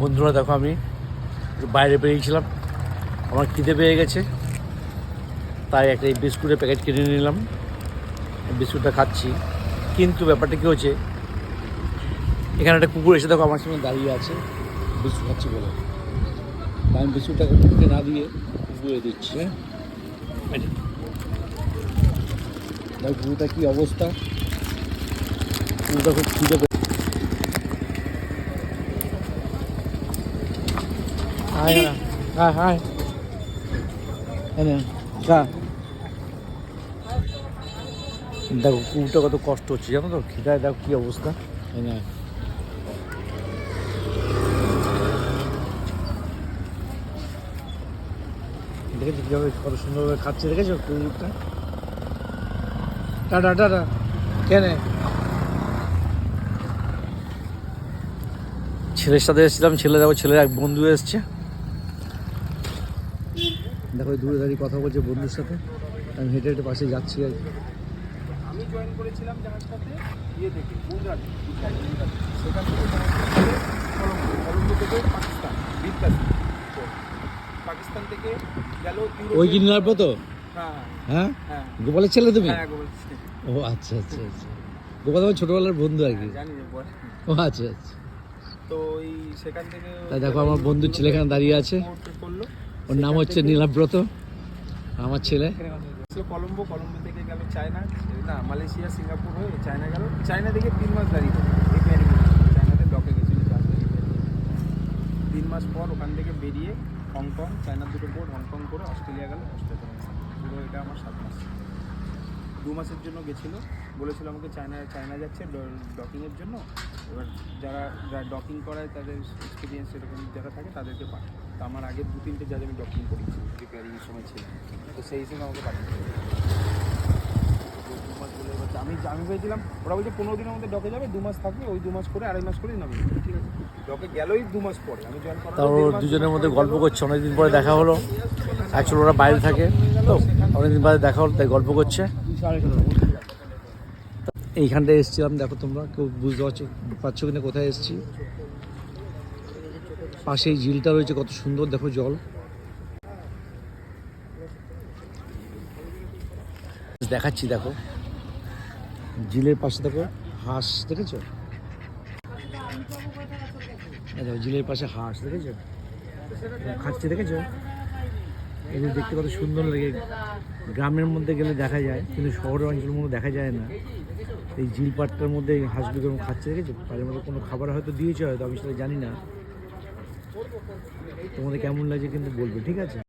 বন্ধুরা, দেখো আমি বাইরে বেরিয়েছিলাম। আমার খিদে পেয়ে গেছে। তাই একটা এই বিস্কুটের প্যাকেট কিনে নিলাম। বিস্কুটটা খাচ্ছি। কিন্তু ব্যাপারটা কী হচ্ছে, এখানে একটা কুকুর এসে দেখো আমার সঙ্গে দাঁড়িয়ে আছে। বিস্কুট খাচ্ছি বলে। আমি বিস্কুটটা কুকুরকে না দিয়ে কুকুরে দিচ্ছি হ্যাঁ? কুকুরটা কী অবস্থা? কুকুরটা খুব খিদে হাই হাই হাই দেখো কুকুরটা কত কষ্ট হচ্ছে জানো তো খিদায় দেখো কী অবস্থা হ্যাঁ দেখেছ কীভাবে কত সুন্দরভাবে খাচ্ছে দেখেছ কুকুরটা টাটা টাটা কেন ছেলের সাথে এসেছিলাম, ছেলে দেখো, ছেলের এক বন্ধু এসছে। দেখো দূরে দাঁড়িয়ে কথা বলছে বন্ধুর সাথে। আমি হেঁটে হেঁটে পাশে যাচ্ছি আর কি। আমি জয়েন করেছিলাম জাহাজটাতে ইয়ে থেকে গুজরাট সেখান থেকে কলম্বো কলম্বো থেকে পাকিস্তান বিদ্যাসী পাকিস্তান থেকে গেল ইউরোপে- ওই কিনার তো? হ্যাঁ। হ্যাঁ? হ্যাঁ। গোপালের ছেলে তুমি? হ্যাঁ ও আচ্ছা আচ্ছা আচ্ছা। গোপাল আমার ছোটবেলার বন্ধু আর কি। ও আচ্ছা আচ্ছা। তো ওই সেখান থেকে দেখো আমার বন্ধুর ছেলে এখানে দাঁড়িয়ে আছে। ওর নাম হচ্ছে নীলাব্রত আমার ছেলে। কলম্বো কলম্বো থেকে গেল চায়না, না, মালয়েশিয়া, সিঙ্গাপুর হয়ে চায়না গেল। চায়না থেকে তিন মাস দাঁড়িয়ে রিপেয়ারিং চায়নাতে ডকে গেছিল। তিন মাস পর ওখান থেকে বেরিয়ে হংকং, চায়নার দুটো বোর্ড হংকং করে অস্ট্রেলিয়া গেল, অস্ট্রেলিয়া। পুরো এটা আমার সাত মাস। দু মাসের জন্য গেছিল। বলেছিল আমাকে চায়না চায়না যাচ্ছে ডকিংয়ের জন্য। এবার যারা যারা ডকিং করায় তাদের এক্সপিরিয়েন্স এরকম যারা থাকে তাদেরকে পাঠায়। তো আমার আগে দু তিনটে যাদের আমি ডকিং করেছি। রিপেয়ারিংয়ের সময় ছিল। তো সেই হিসেবে আমাকে পাঠিয়েছে দু মাস বলে এবার আমি আমি ভেবেছিলাম ওরা বলছে পনেরো দিনের মধ্যে ডকে যাবে দু মাস থাকবে ওই দু মাস করে আড়াই মাস করে নামবে ঠিক আছে। ডকে গেলোই দু মাস পরে। আমি জয়েন তারপর ওর দুজনের মধ্যে গল্প গেলো। করছে অনেকদিন পরে দেখা হলো। অ্যাকচুয়ালি ওরা বাইরে থাকে। তো অনেকদিন বাদে দেখা হলো তাই গল্প করছে। এইখানটায় এসেছিলাম, দেখো তোমরা, কেউ বুঝতে পারছ পারছ কিনা কোথায় এসেছি? পাশেই ঝিলটা রয়েছে, কত সুন্দর, দেখো জল। দেখাচ্ছি, দেখো। ঝিলের পাশে দেখো হাঁস, দেখেছ? এই দেখো, ঝিলের পাশে হাঁস, দেখেছ? খাচ্ছে, দেখেছ? এগুলো দেখতে কত সুন্দর লাগে। গ্রামের মধ্যে গেলে দেখা যায়, কিন্তু শহরের অঞ্চলের মধ্যে দেখা যায় না। এই ঝিল পাটটার মধ্যে হাঁসগুলো কেমন খাচ্ছে দেখেছ? তাদের মধ্যে কোনো খাবার হয়তো দিয়েছে হয়তো, আমি সেটা জানি না। তোমাদের কেমন লাগছে কিন্তু বলবে, ঠিক আছে?